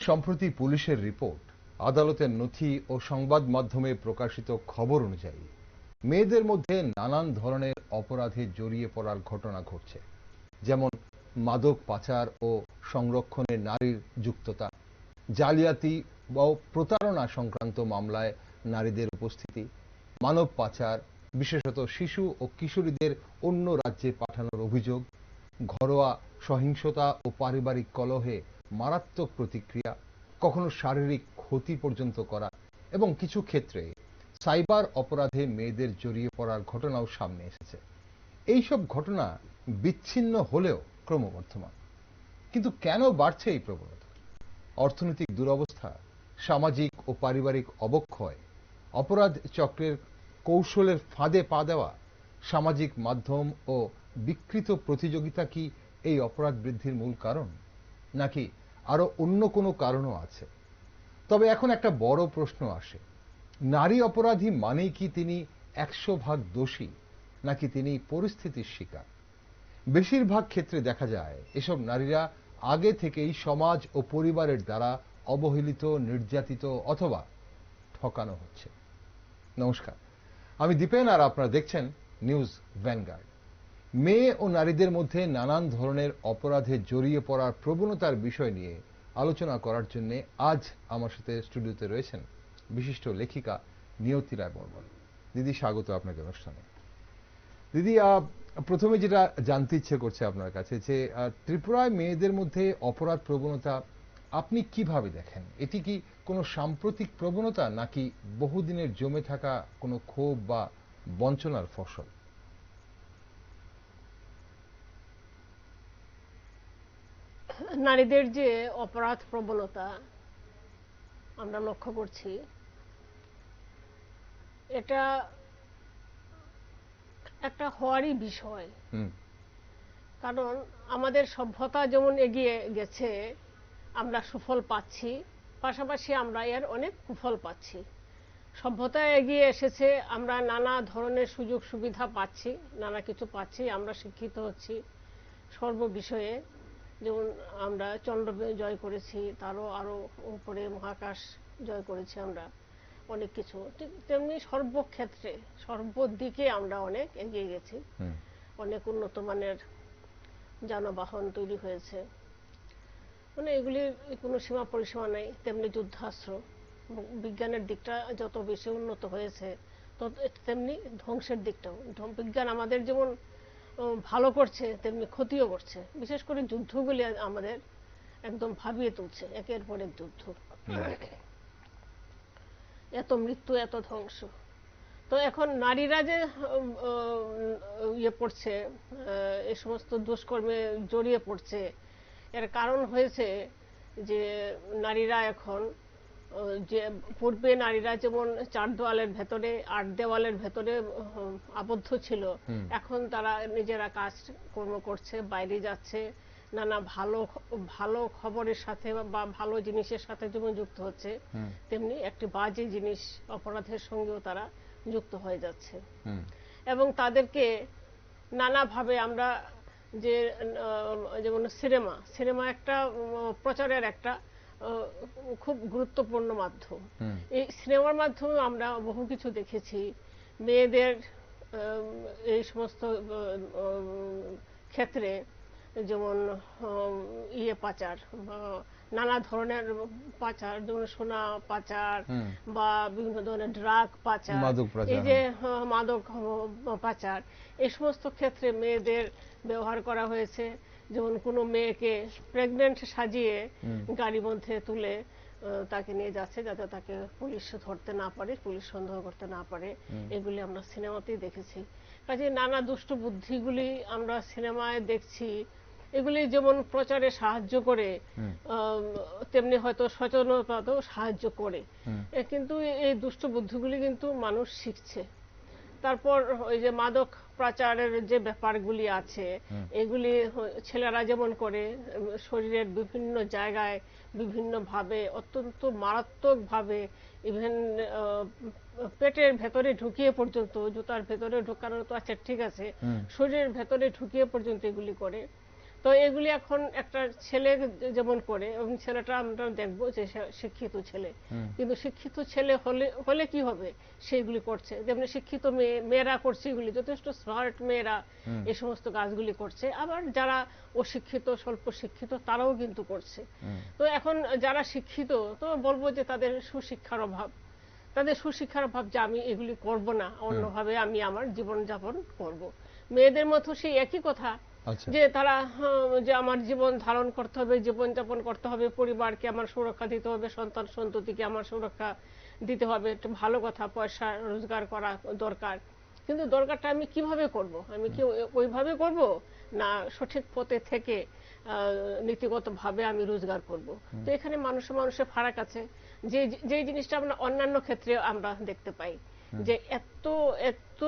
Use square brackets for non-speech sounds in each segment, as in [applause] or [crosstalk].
সম্প্রতি পুলিশের রিপোর্ট, আদালতের নথি ও সংবাদ মাধ্যমে প্রকাশিত খবর অনুযায়ী, মেয়েদের মধ্যে নানান ধরনের অপরাধে জড়িয়ে পড়ার ঘটনা ঘটছে। যেমন মাদক পাচার ও সংরক্ষণে নারীর যুক্ততা, জালিয়াতি ও প্রতারণা সংক্রান্ত মামলায় নারীদের উপস্থিতি, মানব পাচার, বিশেষত শিশু ও কিশোরীদের অন্য রাজ্যে পাঠানোর অভিযোগ, ঘরোয়া সহিংসতা ও পারিবারিক কলহে মারাত্মক প্রতিক্রিয়া, কখনো শারীরিক ক্ষতি পর্যন্ত করা এবং কিছু ক্ষেত্রে সাইবার অপরাধে মেয়েদের জড়িয়ে পড়ার ঘটনাও সামনে এসেছে। এইসব ঘটনা বিচ্ছিন্ন হলেও ক্রমবর্ধমান। কিন্তু কেন বাড়ছে এই প্রবণতা? অর্থনৈতিক দুরবস্থা, সামাজিক ও পারিবারিক অবক্ষয়, অপরাধ চক্রের কৌশলের ফাঁদে পা দেওয়া, সামাজিক মাধ্যম ও বিকৃত প্রতিযোগিতা কি এই অপরাধ বৃদ্ধির মূল কারণ? নাকি আরও অন্য কোনো কারণও আছে। তবে এখন একটা বড় প্রশ্ন আসে। নারী অপরাধী মানেই কি তিনি একশো ভাগ দোষী, নাকি তিনি পরিস্থিতির শিকার? বেশিরভাগ ক্ষেত্রে দেখা যায়, এসব নারীরা আগে থেকেই সমাজ ও পরিবারের দ্বারা অবহেলিত, নির্যাতিত অথবা ঠকানো হচ্ছে। নমস্কার। আমি দীপেন, আর আপনারা দেখছেন নিউজ ভ্যানগার্ড। মেয়ে ও নারীদের মধ্যে নানান ধরনের অপরাধে জড়িয়ে পড়ার প্রবণতার বিষয় নিয়ে আলোচনা করার জন্য আজ আমার সাথে স্টুডিওতে রয়েছেন বিশিষ্ট লেখিকা নিয়তি রায় বর্মন। দিদি, স্বাগত আপনাকে অনুষ্ঠানে। দিদি প্রথমে যেটা জানতে ইচ্ছে করছে আপনার কাছে যে ত্রিপুরায় মেয়েদের মধ্যে অপরাধ প্রবণতা আপনি কীভাবে দেখেন? এটি কি কোনো সাম্প্রতিক প্রবণতা নাকি বহুদিনের জমে থাকা কোনো ক্ষোভ বা বঞ্চনার ফসল? নারীদের যে অপরাধ প্রবণতা আমরা লক্ষ্য করছি এটা একটা হওয়ারই বিষয়। কারণ আমাদের সভ্যতা যেমন এগিয়ে গেছে আমরা সুফল পাচ্ছি পাশাপাশি আমরা এর অনেক কুফল পাচ্ছি। সভ্যতা এগিয়ে এসেছে আমরা নানা ধরনের সুযোগ সুবিধা পাচ্ছি নানা কিছু পাচ্ছি আমরা শিক্ষিত হচ্ছি সর্ব বিষয়ে। যেমন আমরা চন্দ্র জয় করেছি তারও আরও উপরে মহাকাশ জয় করেছি আমরা অনেক কিছু। ঠিক তেমনি সর্বক্ষেত্রে সর্বদিকে আমরা অনেক এগিয়ে গেছি। অনেক উন্নত মানের যানবাহন তৈরি হয়েছে। মানে এগুলির কোনো সীমা পরিসীমা নেই তেমনি যুদ্ধাস্ত্র। বিজ্ঞানের দিকটা যত বেশি উন্নত হয়েছে তত তেমনি ধ্বংসের দিকটাও। বিজ্ঞান আমাদের যেমন ভালো করছে, তেমনি ক্ষতিও করছে। বিশেষ করে যুদ্ধগুলি আমাদের একদম ভাবিয়ে তুলছে, একের পর এক যুদ্ধ। এত মৃত্যু, এত ধ্বংস। তো এখন নারীরা যে ইয়ে পড়ছে এই সমস্ত দুষ্কর্মে জড়িয়ে পড়ছে, এর কারণ হয়েছে যে নারীরা এখন যে পূর্বে নারীরা যেমন চার দেওয়ালের ভেতরে আট দেওয়ালের ভেতরে আবদ্ধ ছিল এখন তারা নিজেরা কাজ কর্ম করছে বাইরে যাচ্ছে নানা ভালো ভালো খবরের সাথে বা ভালো জিনিসের সাথে যেমন যুক্ত হচ্ছে তেমনি একটি বাজে জিনিস অপরাধের সঙ্গেও তারা যুক্ত হয়ে যাচ্ছে। এবং তাদেরকে নানাভাবে আমরা যে যেমন সিনেমা সিনেমা একটা প্রচারের একটা খুব গুরুত্বপূর্ণ মাধ্যম। এই সিনেমার মাধ্যমে আমরা বহু কিছু দেখেছি। মেয়েদের এই সমস্ত ক্ষেত্রে যেমন ইয়ে পাচার বা নানা ধরনের পাচার যেমন সোনা পাচার বা বিভিন্ন ধরনের ড্রাগ পাচার। এই যে মাদক পাচার এই সমস্ত ক্ষেত্রে মেয়েদের ব্যবহার করা হয়েছে। যেমন কোনো মেয়েকে প্রেগনেন্ট সাজিয়ে। গাড়ির মধ্যে তুলে তাকে নিয়ে যাচ্ছে যাতে তাকে পুলিশ ধরতে না পারে পুলিশ সন্দেহ করতে না পারে। এগুলি আমরা সিনেমাতেই দেখেছি। কাজে নানা দুষ্ট বুদ্ধিগুলি আমরা সিনেমায় দেখছি। এগুলি যেমন প্রচারে সাহায্য করে তেমনি হয়তো সচেতনতাতেও সাহায্য করে। কিন্তু এই দুষ্ট বুদ্ধিগুলি কিন্তু মানুষ শিখছে। তারপর ওই যে মাদক পাচারের যে ব্যাপারগুলি আছে এগুলি ছেলেরা যেমন করে শরীরের বিভিন্ন জায়গায় বিভিন্ন ভাবে অত্যন্ত মারাত্মক ভাবে ইভেন পেটের ভেতরে ঢুকিয়ে পর্যন্ত জুতার ভেতরে ঢোকানো তো আছে ঠিক আছে শরীরের ভেতরে ঢুকিয়ে পর্যন্ত এগুলি করে। তো এগুলি এখন একটা ছেলে যেমন করে এবং ছেলেটা আমরা দেখব যে শিক্ষিত ছেলে। কিন্তু শিক্ষিত ছেলে হলে হলে কি হবে? সেগুলি করছে। যেমন শিক্ষিত মেয়ে মেয়েরা করছে এগুলি যথেষ্ট স্মার্ট মেয়েরা। এই সমস্ত কাজগুলি করছে। আবার যারা অশিক্ষিত স্বল্প শিক্ষিত তারাও কিন্তু করছে। তো এখন যারা শিক্ষিত তো বলব যে তাদের সুশিক্ষার অভাব। তাদের সুশিক্ষার অভাব যে আমি এগুলি করব না অন্যভাবে আমি আমার জীবনযাপন করব। মেয়েদের মতো সেই একই কথা যে তারা যে আমার জীবন ধারণ করতে হবে জীবনযাপন করতে হবে পরিবারকে আমার সুরক্ষা দিতে হবে সন্তান সন্ততিকে আমার সুরক্ষা দিতে হবে। একটু ভালো কথা পয়সা রোজগার করা দরকার। কিন্তু দরকারটা আমি কীভাবে করব? আমি কি ওই- ওইভাবে করব? না সঠিক পথে থেকে নীতিগতভাবে আমি রোজগার করব? তো এখানে মানুষে মানুষের ফারাক আছে। যে যে জিনিসটা আমরা অন্যান্য ক্ষেত্রে আমরা দেখতে পাই। যে এত এত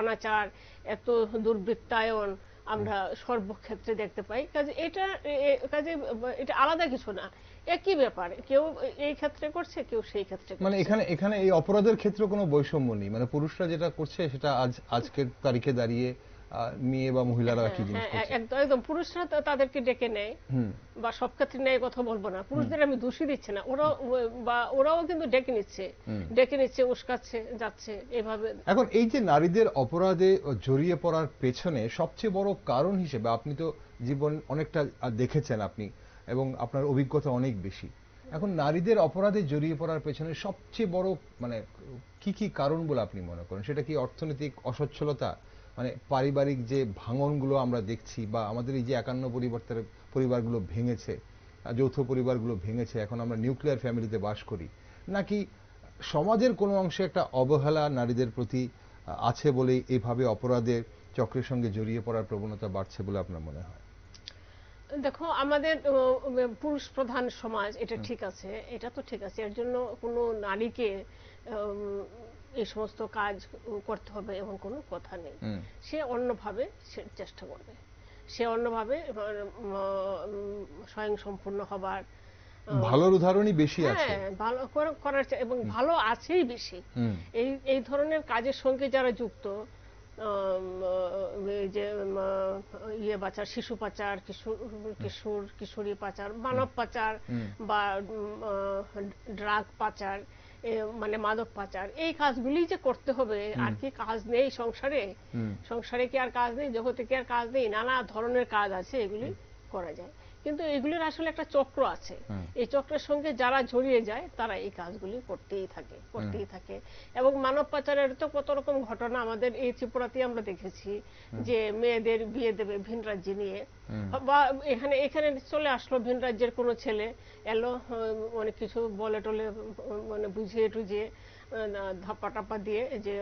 অনাচার এত দুর্বৃত্তায়ন আমরা সর্বক্ষেত্রে দেখতে পাই। কাজে এটা কাজে এটা আলাদা কিছু না। একই ব্যাপার। কেউ এই ক্ষেত্রে করছে কেউ সেই ক্ষেত্রে মানে এখানে এখানে এই অপরাধের ক্ষেত্রে কোনো বৈষম্য নেই। মানে পুরুষরা যেটা করছে সেটা আজ আজকের তারিখে দাঁড়িয়ে মেয়ে বা মহিলারা একই জিনিস হ্যাঁ, করছে? একদম পুরুষরা তাদেরকে ডেকে নেয়। বা সব ক্ষেত্রে নেয় কথা বলব না। পুরুষদের আমি দোষী দিচ্ছি না। ওরাও বা ওরাও কিন্তু ডেকে নিচ্ছে। ডেকে নিচ্ছে উস্কাচ্ছে যাচ্ছে এভাবে। এখন এই যে নারীদের অপরাধে জড়িয়ে পড়ার পেছনে সবচেয়ে বড় কারণ হিসেবে আপনি তো জীবন অনেকটা দেখেছেন আপনি এবং আপনার অভিজ্ঞতা অনেক বেশি। এখন নারীদের অপরাধে জড়িয়ে পড়ার পেছনে সবচেয়ে বড় মানে কি কি কারণ বলে আপনি মনে করেন? সেটা কি অর্থনৈতিক অসচ্ছলতা মানে পারিবারিক যে ভাঙনগুলো আমরা দেখছি বা আমাদের এই যে একান্ন পরিবর্তনের পরিবারগুলো ভেঙেছে যৌথ পরিবারগুলো ভেঙেছে এখন আমরা নিউক্লিয়ার ফ্যামিলিতে বাস করি নাকি সমাজের কোনো অংশে একটা অবহেলা নারীদের প্রতি আছে বলেই এভাবে অপরাধের চক্রের সঙ্গে জড়িয়ে পড়ার প্রবণতা বাড়ছে বলে আপনার মনে হয়? দেখো আমাদের পুরুষ প্রধান সমাজ এটা ঠিক আছে এটা তো ঠিক আছে এর জন্য কোনো নারীকে এই সমস্ত কাজ করতে হবে এমন কোনো কথা নেই। সে অন্যভাবে সে চেষ্টা করবে। সে অন্যভাবে স্বয়ং সম্পূর্ণ হবার ভালোর উদাহরণই বেশি আছে। হ্যাঁ ভালো করা- করার এবং ভালো আছেই বেশি। এই এই ধরনের কাজের সঙ্গে যারা যুক্ত এই যে ইয়ে পাচার শিশু পাচার কিশোর কিশোর কিশোরী পাচার মানব পাচার বা ড্রাগ পাচার মানে মাদক পাচার। এই কাজগুলি যে করতে হবে আর কি কাজ নেই সংসারে। সংসারে কি আর কাজ নেই জগতে কি আর কাজ নেই নানা ধরনের কাজ আছে এগুলি করা যায়। কিন্তু এগুলির আসলে একটা চক্র আছে। এই চক্রের সঙ্গে যারা জড়িয়ে যায় তারা এই কাজগুলি করতেই থাকে করতেই থাকে। এবং মানব পাচারের তো কত রকম ঘটনা আমাদের এই ত্রিপুরাতে আমরা দেখেছি যে মেয়েদের বিয়ে দেবে ভিন রাজ্যে নিয়ে। বা এখানে এখানে চলে আসলো ভিন রাজ্যের কোনো ছেলে এলো অনেক কিছু বলে টলে মানে বুঝিয়ে টুঝিয়ে ধাপ্পা টাপ্পা দিয়ে যে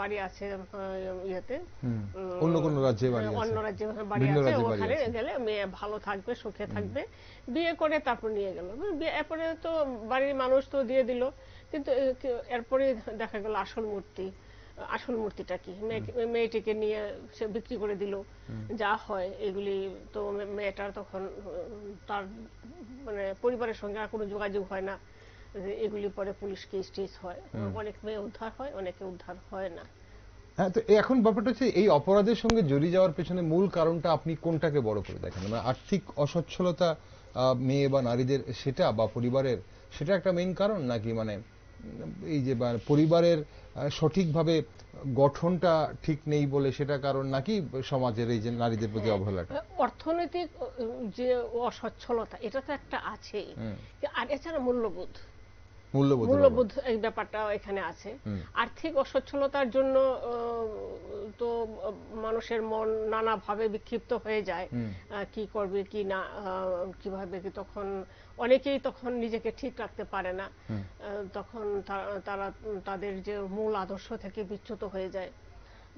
বাড়ি আছে ইয়েতে। অন্য কোনো রাজ্যে বাড়ি হ্যাঁ, অন্য রাজ্যে বাড়ি আছে। ওখানে গেলে মেয়ে ভালো থাকবে সুখে থাকবে। বিয়ে করে তারপর নিয়ে গেল। এরপরে তো বাড়ির মানুষ তো দিয়ে দিল। কিন্তু এরপরে দেখা গেল আসল মূর্তি। আসল মূর্তিটা কি? মেয়েটিকে নিয়ে সে বিক্রি করে দিল। যা হয় এগুলি তো মেয়েটার তখন তার মানে পরিবারের সঙ্গে আর কোনো যোগাযোগ হয় না। এগুলি পরে পুলিশ কেস টেস হয়। অনেক মেয়ে উদ্ধার হয় অনেকে উদ্ধার হয় না। হ্যাঁ তো এখন ব্যাপারটা হচ্ছে এই অপরাধের সঙ্গে জড়িয়ে যাওয়ার পেছনে মূল কারণটা আপনি কোনটাকে বড় করে দেখেন? মানে আর্থিক অসচ্ছলতা মেয়ে বা নারীদের সেটা বা পরিবারের সেটা একটা মেইন কারণ নাকি মানে এই যে পরিবারের সঠিকভাবে গঠনটা ঠিক নেই বলে সেটা কারণ নাকি সমাজের এই যে নারীদের প্রতি অবহেলাটা? অর্থনৈতিক যে অসচ্ছলতা এটা তো একটা আছেই। আর এছাড়া মূল্যবোধ। মূল্যবোধ মূল্যবোধ এই ব্যাপারটা এখানে আছে। আর্থিক অসচ্ছলতার জন্য তো মানুষের মন নানাভাবে বিক্ষিপ্ত হয়ে যায়। কি করবে কি না কীভাবে কি তখন অনেকেই তখন নিজেকে ঠিক রাখতে পারে না। তখন তারা তাদের যে মূল আদর্শ থেকে বিচ্যুত হয়ে যায়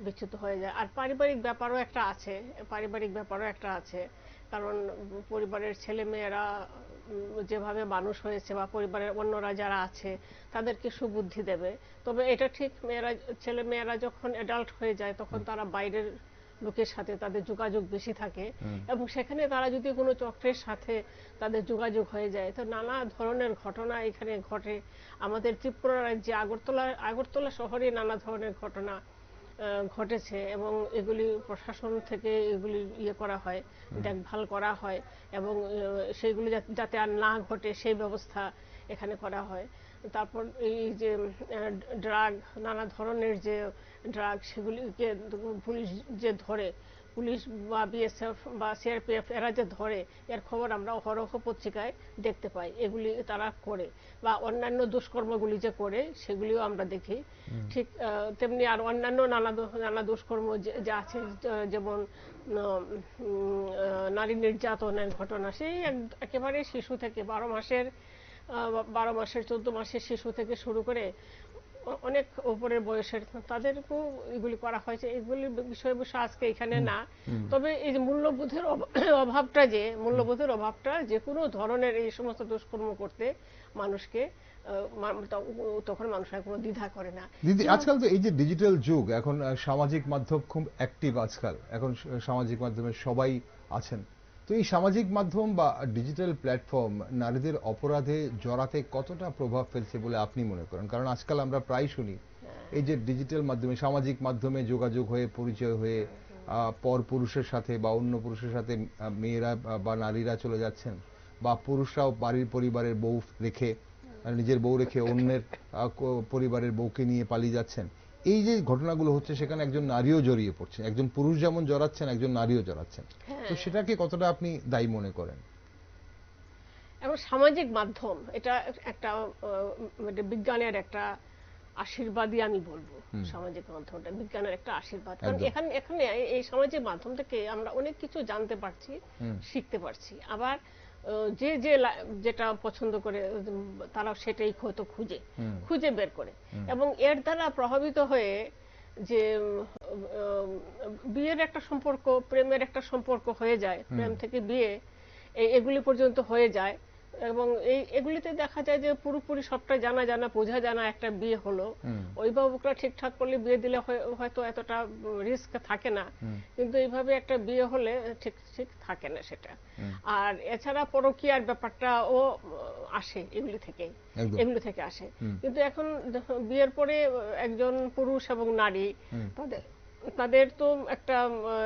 বিচ্যুত হয়ে যায়। আর পারিবারিক ব্যাপারও একটা আছে পারিবারিক ব্যাপারও একটা আছে। কারণ পরিবারের ছেলে মেয়েরা উম, যেভাবে মানুষ হয়েছে বা পরিবারের অন্যরা যারা আছে তাদেরকে সুবুদ্ধি দেবে। তবে এটা ঠিক মেয়েরা ছেলে মেয়েরা যখন অ্যাডাল্ট হয়ে যায় তখন তারা বাইরের লোকের সাথে তাদের যোগাযোগ বেশি থাকে এবং সেখানে তারা যদি কোনো চক্রের সাথে তাদের যোগাযোগ হয়ে যায় তো নানা ধরনের ঘটনা এখানে ঘটে। আমাদের ত্রিপুরা রাজ্যে আগরতলা আগরতলা শহরে নানা ধরনের ঘটনা ঘটেছে এবং এগুলি প্রশাসন থেকে এগুলি ইয়ে করা হয় দেখভাল করা হয় এবং সেইগুলি যাতে আর না ঘটে সেই ব্যবস্থা এখানে করা হয়। তারপর এই যে ড্রাগ নানা ধরনের যে ড্রাগ সেগুলিকে পুলিশ যে ধরে পুলিশ বা বিএসএফ বা সিআরপিএফ এরা যে ধরে এর খবর আমরা অহরহ পত্রিকায় দেখতে পাই এগুলি তারা করে। বা অন্যান্য দুষ্কর্মগুলি যে করে সেগুলিও আমরা দেখি। ঠিক তেমনি আর অন্যান্য নানা নানা দুষ্কর্ম যে- আছে যেমন নারী নির্যাতনের ঘটনা সেই এক- একেবারে শিশু থেকে বারো মাসের বারো মাসের চোদ্দ মাসের শিশু থেকে শুরু করে অনেক উপরের বয়সের তাদেরকেও এগুলি করা হয়েছে। এগুলি বিষয় বিষয় আজকে এখানে না। তবে এই যে মূল্যবোধের অভ- [clears throat] অভাবটা যে মূল্যবোধের অভাবটা যে কোনো ধরনের এই সমস্ত দুষ্কর্ম করতে মানুষকে তখন মানুষের কোনো দ্বিধা করে না। দিদি আজকাল তো এই যে ডিজিটাল যুগ এখন সামাজিক মাধ্যম খুব অ্যাক্টিভ আজকাল। এখন সামাজিক মাধ্যমে সবাই আছেন। তো এই সামাজিক মাধ্যম বা ডিজিটাল প্ল্যাটফর্ম নারীদের অপরাধে জড়াতে কতটা প্রভাব ফেলছে বলে আপনি মনে করেন? কারণ আজকাল আমরা প্রায় শুনি, এই যে ডিজিটাল মাধ্যমে, সামাজিক মাধ্যমে যোগাযোগ হয়ে, পরিচয় হয়ে পর পুরুষের সাথে বা অন্য পুরুষের সাথে মেয়েরা বা নারীরা চলে যাচ্ছেন বা পুরুষরাও বাড়ির পরিবারের বউ রেখে, নিজের বউ রেখে অন্যের পরিবারের বউকে নিয়ে পালিয়ে যাচ্ছেন। এই যে ঘটনাগুলো হচ্ছে সেখানে একজন নারীও জড়িয়ে পড়ছে। একজন পুরুষ যেমন জড়াচ্ছেন একজন নারীও জড়াচ্ছেন। হ্যাঁ। তো সেটাকে কতটা আপনি দায়ী মনে করেন? এবং সামাজিক মাধ্যম এটা একটা বিজ্ঞানের একটা আশীর্বাদই আমি বলব সামাজিক মাধ্যমটা বিজ্ঞানের একটা আশীর্বাদ। কারণ এখানে এখানে এই সামাজিক মাধ্যম থেকে আমরা অনেক কিছু জানতে পারছি শিখতে পারছি। আবার যে যে যেটা পছন্দ করে তারা সেটাই হয়তো খুঁজে খুঁজে বের করে। এবং এর দ্বারা প্রভাবিত হয়ে যে বিয়ের একটা সম্পর্ক প্রেমের একটা সম্পর্ক হয়ে যায় প্রেম থেকে বিয়ে এগুলি পর্যন্ত হয়ে যায়। এবং এই এগুলিতে দেখা যায় যে পুরোপুরি সবটা জানা জানা বোঝা জানা একটা বিয়ে হলো। অভিভাবকরা ঠিকঠাক করলে বিয়ে দিলে হয়তো এতটা রিস্ক থাকে না। কিন্তু এইভাবে একটা বিয়ে হলে ঠিক ঠিক থাকে না সেটা। আর এছাড়া পরকীয়ার ব্যাপারটাও আহ, আসে এগুলি থেকে। এগুলি থেকে আসে। কিন্তু এখন বিয়ের পরে একজন পুরুষ এবং নারী তাদের তাদের তো একটা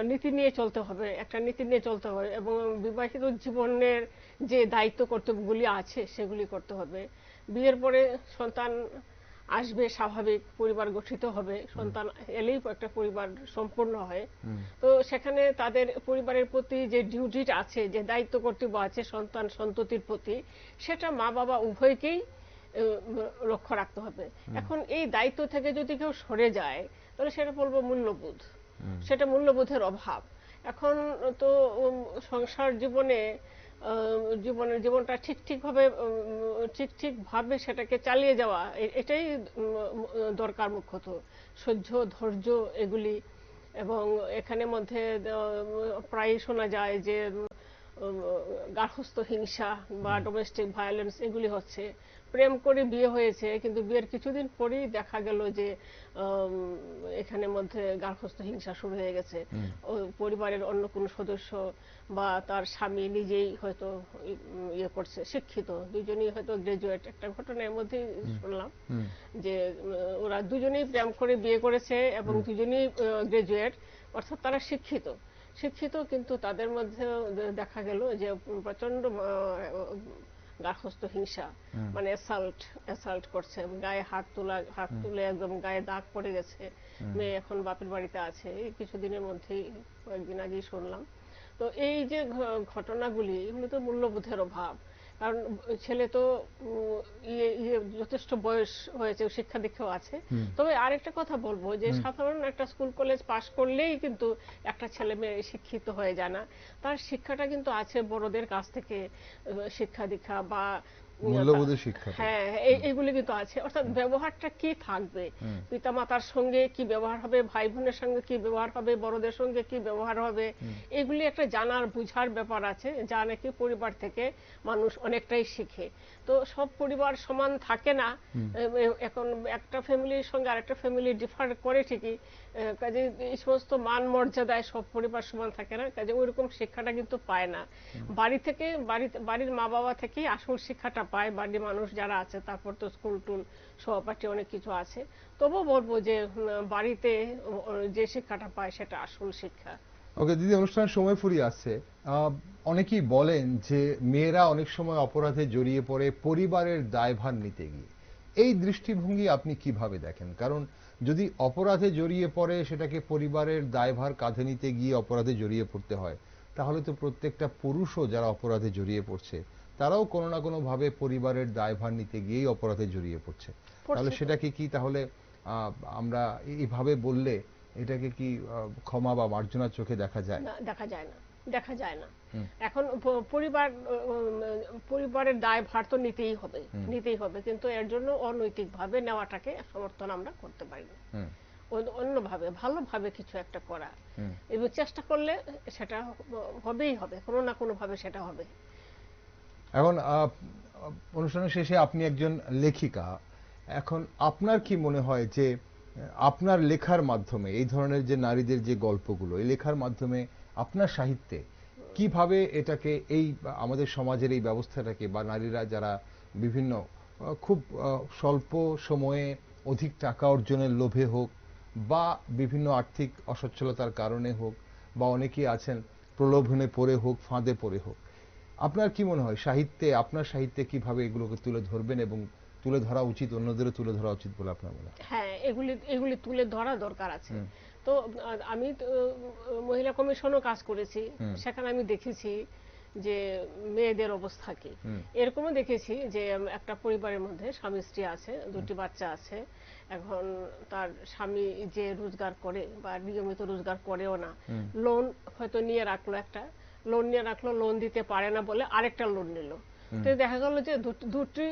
নীতি নিয়ে চলতে হবে একটা নীতি নিয়ে চলতে হবে এবং বিবাহিত জীবনের যে দায়িত্ব কর্তব্যগুলি আছে সেগুলি করতে হবে। বিয়ের পরে সন্তান আসবে স্বাভাবিক পরিবার গঠিত হবে। সন্তান এলেই একটা পরিবার সম্পূর্ণ হয়। তো সেখানে তাদের পরিবারের প্রতি যে ডিউটিটা আছে যে দায়িত্ব কর্তব্য আছে সন্তান সন্ততির প্রতি সেটা মা বাবা উভয়কেই লক্ষ্য রাখতে হবে। এখন এই দায়িত্ব থেকে যদি কেউ সরে যায় তাহলে সেটা বলব মূল্যবোধ। সেটা মূল্যবোধের অভাব। এখন তো সংসার জীবনে আহ, জীবনের জীবনটা ঠিক ঠিকভাবে ঠিক ঠিকভাবে সেটাকে চালিয়ে যাওয়া এটাই দরকার মুখ্যত। সহ্য ধৈর্য এগুলি এবং এখানে মধ্যে প্রায়ই প্রায় শোনা যায় যে গার্হস্থ্য হিংসা বা ডোমেস্টিক ভায়োলেন্স এগুলি হচ্ছে। প্রেম করে বিয়ে হয়েছে কিন্তু বিয়ের কিছুদিন পরেই দেখা গেল যে এখানে মধ্যে গার্হস্থ হিংসা শুরু হয়ে গেছে। পরিবারের অন্য কোনো সদস্য বা তার স্বামী নিজেই হয়তো ইয়ে করছে শিক্ষিত। দুজনেই হয়তো গ্রাজুয়েট একটা ঘটনার মধ্যে শুনলাম যে ওরা দুজনেই প্রেম করে বিয়ে করেছে এবং দুজনেই গ্রাজুয়েট অর্থাৎ তারা শিক্ষিত। শিক্ষিত কিন্তু তাদের মধ্যে দেখা গেল যে প্রচণ্ড গার্হস্থ হিংসা মানে অ্যাসাল্ট অ্যাসাল্ট করছে। গায়ে হাত তোলা হাত তুলে একদম গায়ে দাগ পড়ে গেছে। মেয়ে এখন বাপের বাড়িতে আছে। এই কিছুদিনের মধ্যেই কয়েকদিন আগেই শুনলাম। তো এই যে ঘটনাগুলি এগুলো তো মূল্যবোধের অভাব। কারণ ছেলে তো ইয়ে ইয়ে যথেষ্ট বয়স হয়েছে শিক্ষা দীক্ষাও আছে। তবে আরেকটা কথা বলব যে সাধারণ একটা স্কুল কলেজ পাশ করলেই কিন্তু একটা ছেলে মেয়ে শিক্ষিত হয়ে যায় না। তার শিক্ষাটা কিন্তু আছে বড়দের কাছ থেকে শিক্ষা দীক্ষা বা মূল্যবোধের শিক্ষা হ্যাঁ এই- এইগুলি কিন্তু আছে। অর্থাৎ ব্যবহারটা কি থাকবে? পিতামাতার সঙ্গে কি ব্যবহার হবে? ভাই বোনের সঙ্গে কি ব্যবহার হবে? বড়দের সঙ্গে কি ব্যবহার হবে? এগুলি একটা জানার বুঝার ব্যাপার আছে যা নাকি পরিবার থেকে মানুষ অনেকটাই শিখে। তো সব পরিবার সমান থাকে না? এখন একটা ফ্যামিলির সঙ্গে আরেকটা ফ্যামিলি ডিফার করে ঠিকই কাজে এই সমস্ত মান মর্যাদায় সব পরিবার সমান থাকে না কাজে ওইরকম শিক্ষাটা কিন্তু পায় না। বাড়ি থেকে বাড়িতে বাড়ির মা বাবা থেকেই আসল শিক্ষাটা পায় বাড়ির মানুষ যারা আছে তারপর তো স্কুল টুল সহপাঠী অনেক কিছু আছে। তবুও বলব যে বাড়িতে যে শিক্ষাটা পায় সেটা আসল শিক্ষা। ওকে দিদি অনুষ্ঠানের সময় ফুরিয়ে আসছে। আহ, অনেকেই বলেন যে মেয়েরা অনেক সময় অপরাধে জড়িয়ে পড়ে পরিবারের দায়ভার নিতে গিয়ে। এই দৃষ্টিভঙ্গি আপনি কীভাবে দেখেন? কারণ যদি অপরাধে জড়িয়ে পড়ে সেটাকে পরিবারের দায়ভার কাঁধে নিতে গিয়ে অপরাধে জড়িয়ে পড়তে হয় তাহলে তো প্রত্যেকটা পুরুষও যারা অপরাধে জড়িয়ে পড়ছে তারাও কোনো না কোনোভাবে পরিবারের দায়ভার নিতে গিয়েই অপরাধে জড়িয়ে পড়ছে। তাহলে সেটাকে কি তাহলে আহ, আমরা এইভাবে বললে এটাকে কি ক্ষমা বা মার্জনার চোখে দেখা যায়? না দেখা যায় না। দেখা যায় না। এখন পরিবার পরিবারের দায় ভার তো নিতেই হবে নিতেই হবে। কিন্তু এর জন্য অনৈতিকভাবে নেওয়াটাকে সমর্থন আমরা করতে পারি না। অন্যভাবে ভালোভাবে কিছু একটা করা। এবং চেষ্টা করলে সেটা হবেই হবে কোনো না কোনো ভাবে সেটা হবে। এখন অনুষ্ঠানের শেষে আপনি একজন লেখিকা। এখন আপনার কি মনে হয় যে আপনার লেখার মাধ্যমে এই ধরনের যে নারীদের যে গল্পগুলো এই লেখার মাধ্যমে আপনার সাহিত্যে কীভাবে এটাকে এই আমাদের সমাজের এই ব্যবস্থাটাকে বা নারীরা যারা বিভিন্ন খুব স্বল্প সময়ে অধিক টাকা অর্জনের লোভে হোক বা বিভিন্ন আর্থিক অসচ্ছলতার কারণে হোক বা অনেকেই আছেন প্রলোভনে পড়ে হোক ফাঁদে পড়ে হোক আপনার কি মনে হয় সাহিত্যে আপনার সাহিত্যে কীভাবে এগুলোকে তুলে ধরবেন এবং তুলে ধরা উচিত অন্যদেরও তুলে ধরা উচিত বলে আপনার মনে হয় হ্যাঁ এগুলি এগুলি তুলে ধরা দরকার আছে। তো আমি মহিলা কমিশনও কাজ করেছি। সেখানে আমি দেখেছি যে মেয়েদের অবস্থা কি। এরকমও দেখেছি যে একটা পরিবারের মধ্যে স্বামী স্ত্রী আছে দুটি বাচ্চা আছে। এখন তার স্বামী যে রোজগার করে বা নিয়মিত রোজগার করেও না লোন হয়তো নিয়ে রাখল একটা। লোন নিয়ে রাখল লোন দিতে পারে না বলে আরেকটা লোন নিল। তো দেখা গেল যে দুটি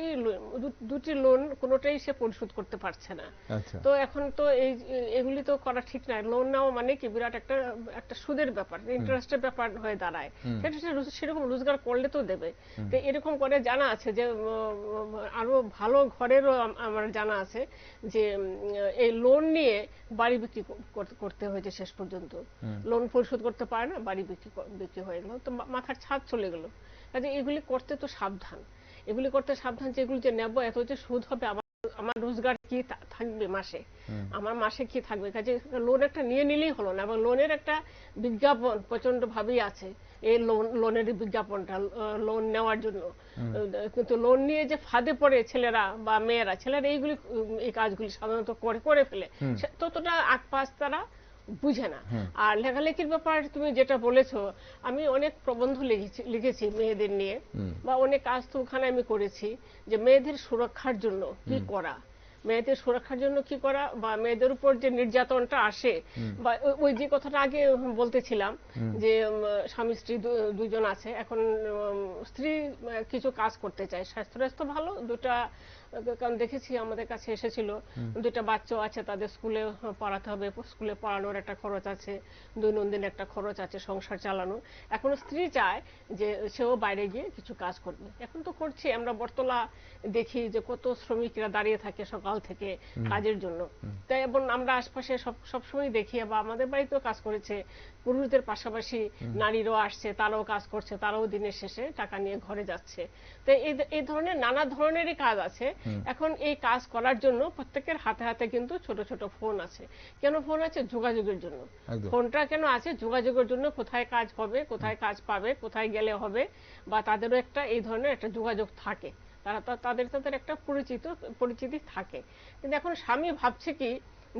দুটি লোন কোনোটাই সে পরিশোধ করতে পারছে না। আচ্ছা। তো এখন তো এই এগুলি তো করা ঠিক নয়। লোন নেওয়া মানে কি? বিরাট একটা একটা সুদের ব্যাপার ইন্টারেস্টের ব্যাপার হয়ে দাঁড়ায়। সেটা সে সেরকম রোজগার করলে তো দেবে। তো এরকম করে জানা আছে যে আরও ভালো ঘরেরও আমার জানা আছে যে এই লোন নিয়ে বাড়ি বিক্রি করতে হয়েছে শেষ পর্যন্ত। লোন পরিশোধ করতে পারে না বাড়ি বিক্রি বিক্রি হয়ে গেল। তো মাথার ছাদ চলে গেল। কাজে এগুলি করতে তো সাবধান। এগুলি করতে সাবধান যে এগুলি যে নেব এত যে সুদ হবে আমার আমার রোজগার কি থাকবে মাসে? আমার মাসে কি থাকবে? কাজে লোন একটা নিয়ে নিলেই হলো না এবং লোনের একটা বিজ্ঞাপন প্রচণ্ড ভাবেই আছে এই লোন লোনের বিজ্ঞাপনটা লোন নেওয়ার জন্য। কিন্তু লোন নিয়ে যে ফাঁদে পড়ে ছেলেরা বা মেয়েরা ছেলেরা এইগুলি এই কাজগুলি সাধারণত করে করে ফেলে। ততটা আগ পাশ তারা বুঝে না। আর লেখালেখির ব্যাপার তুমি যেটা বলেছ আমি অনেক প্রবন্ধ লিখেছি লিখেছি মেয়েদের নিয়ে বা অনেক কাজ তো ওখানে আমি করেছি যে মেয়েদের সুরক্ষার জন্য কি করা? মেয়েদের সুরক্ষার জন্য কি করা? বা মেয়েদের উপর যে নির্যাতনটা আসে বা ওই- যে কথাটা আগে বলতেছিলাম যে স্বামী স্ত্রী দুজন আছে এখন স্ত্রী কিছু কাজ করতে চায়। স্বাস্থ্য ভালো দুটা কারণ দেখেছি আমাদের কাছে এসেছিল দুটা বাচ্চাও আছে তাদের স্কুলে পড়াতে হবে স্কুলে পড়ানোর একটা খরচ আছে দৈনন্দিন একটা খরচ আছে সংসার চালানো। এখন স্ত্রী চায় যে সেও বাইরে গিয়ে কিছু কাজ করবে। এখন তো করছি আমরা বর্তলা দেখি যে কত শ্রমিকরা দাঁড়িয়ে থাকে সকাল থেকে কাজের জন্য। তাই এবং আমরা আশপাশে সব সবসময় দেখি বা আমাদের বাড়িতেও কাজ করেছে পুরুষদের পাশাপাশি নারীরাও আসছে তারাও কাজ করছে তারাও দিনের শেষে টাকা নিয়ে ঘরে যাচ্ছে। তো এই ধরনের নানা ধরনেরই কাজ আছে। এখন এই কাজ করার জন্য প্রত্যেকের হাতে হাতে কিন্তু ছোট ছোট ফোন আছে। কেন ফোন আছে? যোগাযোগের জন্য। ফোনটা কেন আছে? যোগাযোগের জন্য কোথায় কাজ হবে কোথায় কাজ পাবে কোথায় গেলে হবে বা তাদেরও একটা এই ধরনের একটা যোগাযোগ থাকে। তারা তাদের তাদের একটা পরিচিত পরিচিতি থাকে। কিন্তু এখন স্বামী ভাবছে কি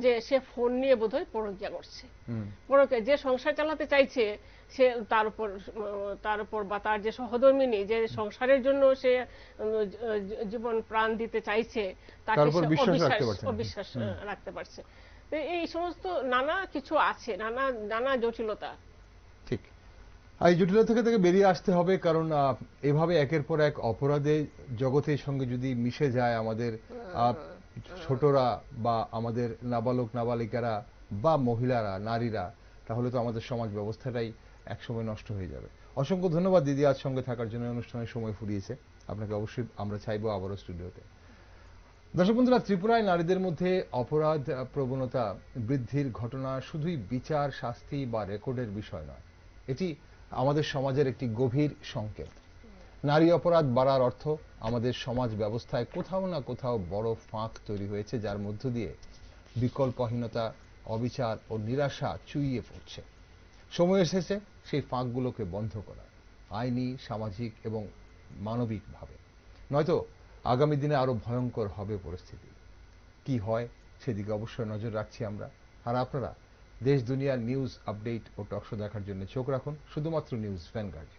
যে সে ফোন নিয়ে বোধহয় পরকিয়া করছে। হুম। পরকে যে সংসার চালাতে চাইছে সে তার উপর তার উপর বা তার যে সহধর্মিনী যে সংসারের জন্য সে জীবন প্রাণ দিতে চাইছে তাকে সে অবিশ্বাস অবিশ্বাস রাখতে পারছে। এই সমস্ত নানা কিছু আছে নানা নানা জটিলতা। ঠিক। এই জটিলতা থেকে থেকে বেরিয়ে আসতে হবে কারণ এভাবে একের পর এক অপরাধে জগতের সঙ্গে যদি মিশে যায় আমাদের ছোটরা বা আমাদের নাবালক, নাবালিকারা বা মহিলারা, নারীরা, তাহলে তো আমাদের সমাজ ব্যবস্থাটাই একসময় নষ্ট হয়ে যাবে। অসংখ্য ধন্যবাদ দিদি আজ সঙ্গে থাকার জন্য অনুষ্ঠানের সময় ফুরিয়েছে। আপনাকে অবশ্যই আমরা চাইব আবারও স্টুডিওতে। দর্শক বন্ধুরা, ত্রিপুরায় নারীদের মধ্যে অপরাধ, প্রবণতা বৃদ্ধির ঘটনা শুধুই বিচার, শাস্তি বা রেকর্ডের বিষয় নয়। এটি আমাদের সমাজের একটি গভীর সংকেত। নারী অপরাধ বাড়ার অর্থ আমাদের সমাজ ব্যবস্থায় কোথাও না কোথাও বড় ফাঁক তৈরি হয়েছে, যার মধ্য দিয়ে বিকল্পহীনতা, অবিচার ও নিরাশা চুইয়ে পড়ছে। সময় এসেছে সেই ফাঁকগুলোকে বন্ধ করা, আইনি, সামাজিক এবং মানবিকভাবে। নয়তো আগামী দিনে আরও ভয়ঙ্কর হবে পরিস্থিতি। কি হয় সেদিকে অবশ্যই নজর রাখছি আমরা। আর আপনারা দেশ, দুনিয়ার নিউজ, আপডেট ও টকশো দেখার জন্য চোখ রাখুন। শুধুমাত্র নিউজ ভ্যানগার্ড।